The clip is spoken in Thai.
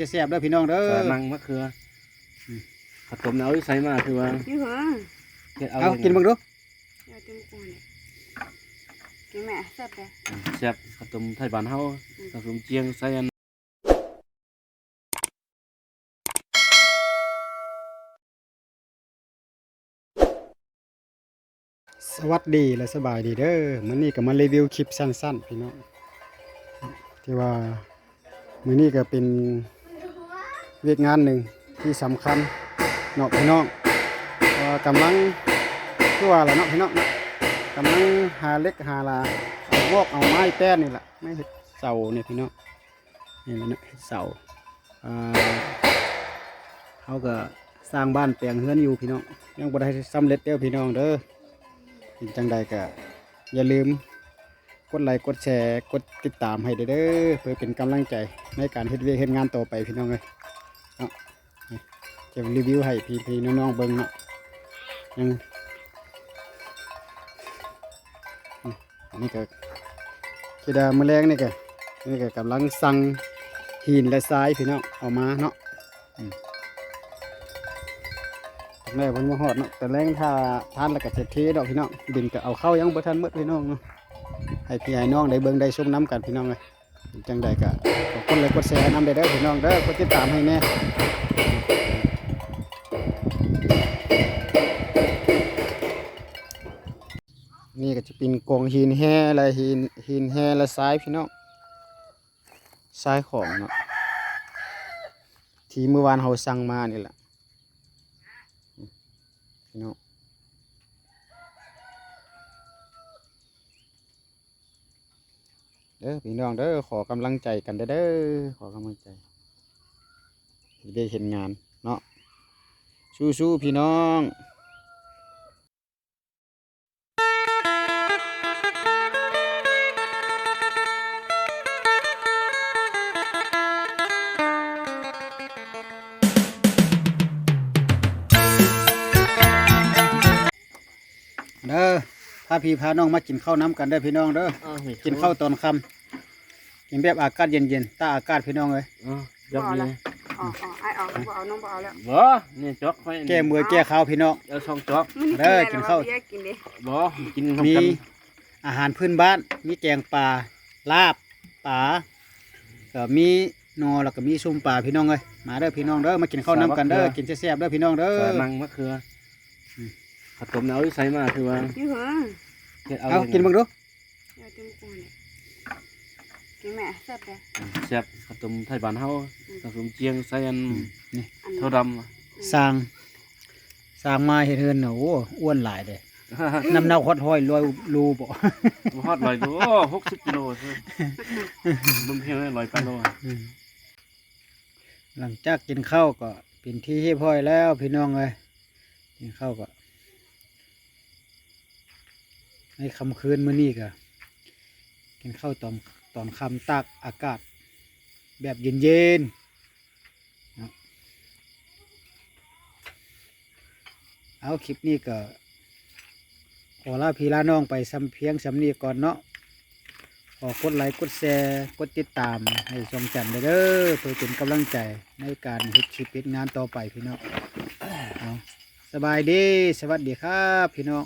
จะแซ่บเด้อพี่น้องเด้อสานังมะเขืออข้าวต้มเอาใส่มาคือว่านี่เหรอเฮ็ดเอาเอากินเบิ่งดูเดี๋ยวเต็มกูเนี่ยกินแม่แซ่บเลยอืมแซ่บข้าวต้มไทยบ้านเฮาข้าวต้มเจียงใส่อันสวัสดีและสบายดีเด้อมื้อนี้ก็มารีวิวคลิปสั้นๆ พี่น้องที่ว่ามื้อนี้ก็เป็น เวียกงานหนึ่งที่สำคัญเนาะพี่น้องเพราะว่ากำลังคือว่าล่ะเนาะพี่น้องเนาะกำลังหาเล็กหาลาเอาวอกเอาไม้แป้นนี่แหละไม้เฮ็ดเสาเนี่ยพี่น้องนี่แหละเนาะเสาอ่าเขาก็สร้างบ้านแปลงเฮือนอยู่พี่น้องยังบ่ได้สำเร็จเด้อพี่น้องเด้อเป็นจังใดก็อย่าลืมกดไลค์กดแชร์กดติดตามให้เด้อเพื่อเป็นกำลังใจในการเฮ็ดเวียกเฮ็ดงานต่อไปพี่น้องเลย จะรีวิวให้พี่พี่ๆน้องๆเบิ่งเนาะยังนี่อันนี้ก็คือดามื้อแรงนี่ก็นี่ก็กำลังสั่งหินและทรายพี่น้องเอามาเนาะแม่เพิ่นมาฮอดเนาะแต่แรงถ้าทานแล้วก็จะเทดอกพี่น้องดินก็เอาเข้ายังบ่ทันหมดพี่น้องเนาะให้พี่ให้น้องได้เบิ่งได้ชมน้ำกันพี่น้องเลย จังใดก็ขอบคุณเลยกดแชร์นำได้เด้อพี่น้องเด้อกดติดตามให้แน่นี่ก็จะเป็นกองหินแห่ละหินหินแห่ละทรายพี่น้องทรายของเนาะที่เมื่อวานเราสั่งมานี่แหละพี่น้อง เด้อพี่น้องเด้อขอกำลังใจกันเด้อเด้อขอกำลังใจสิได้เห็นงานเนาะสู้ๆพี่น้องเด้อพาพี่พาน้องมากินข้าวน้ำกันเด้อพี่น้องเด้ออ้าวนี่กินข้าวตอนค่ำ กินแบบอากาศเย็นๆตาอากาศพี่น้องเลยอ้าวยับนี่อ๋ออ๋อไอเอาบ่เอาน้องบ่เอาแล้วบ่นี่จอกไว้แก้มือแก้ข้าวพี่น้องเอาช่องจอกมันเด้อกินข้าวแยกกินดิบ่กินมีทำกันอาหารพื้นบ้าน มีแกงปลาลาบปลาก็มีหนอแล้วก็มีซุ่มปลาพี่น้องเลยมาเด้อพี่น้องเด้อมากินข้าวน้ำกันเด้อกินแซ่บๆเด้อพี่น้องเด้อสานังมะเขืออมข้าวต้มเอาใส่มาคือว่านี่เหรอเฮ็ดเอาเอากินเบิ่งดู เดี๋ยวเต็มกูเนี่ยกินแม่แซ่บเลยอืมแซ่บข้าวต้มไทยบ้านเฮาข้าวต้มเจียงใส่อันนี่อันเท่าดำสร้างสร้างมาเฮ็ดเฮือนเนาะโอ้อ้วนหลายเด้น้ำเน่าฮอดห้อยลอยรูบ่บ่ฮอดร้อยโลหกสิบกิโลซิลุมเพียงร้อยกิโลอืมหลังจากกินข้าวก็เป็นที่เรียบร้อยแล้วพี่น้องเลยกินข้าวก็ในค่ำคืนมื้อนี้ก็กินข้าวตอน ตอนค่ำตากอากาศแบบเย็นๆนะเอาคลิปนี้ก็ขอลาพี่ลาน้องไปซ้ำเพียงซ้ำนี้ก่อนเนาะขอกดไลค์กดแชร์กดติดตามให้ชมจันเด้อเพื่อเป็นกำลังใจในการเฮ็ดคลิปเฮ็ดงานต่อไปพี่น้องเอาสบายดีสวัสดีครับพี่น้อง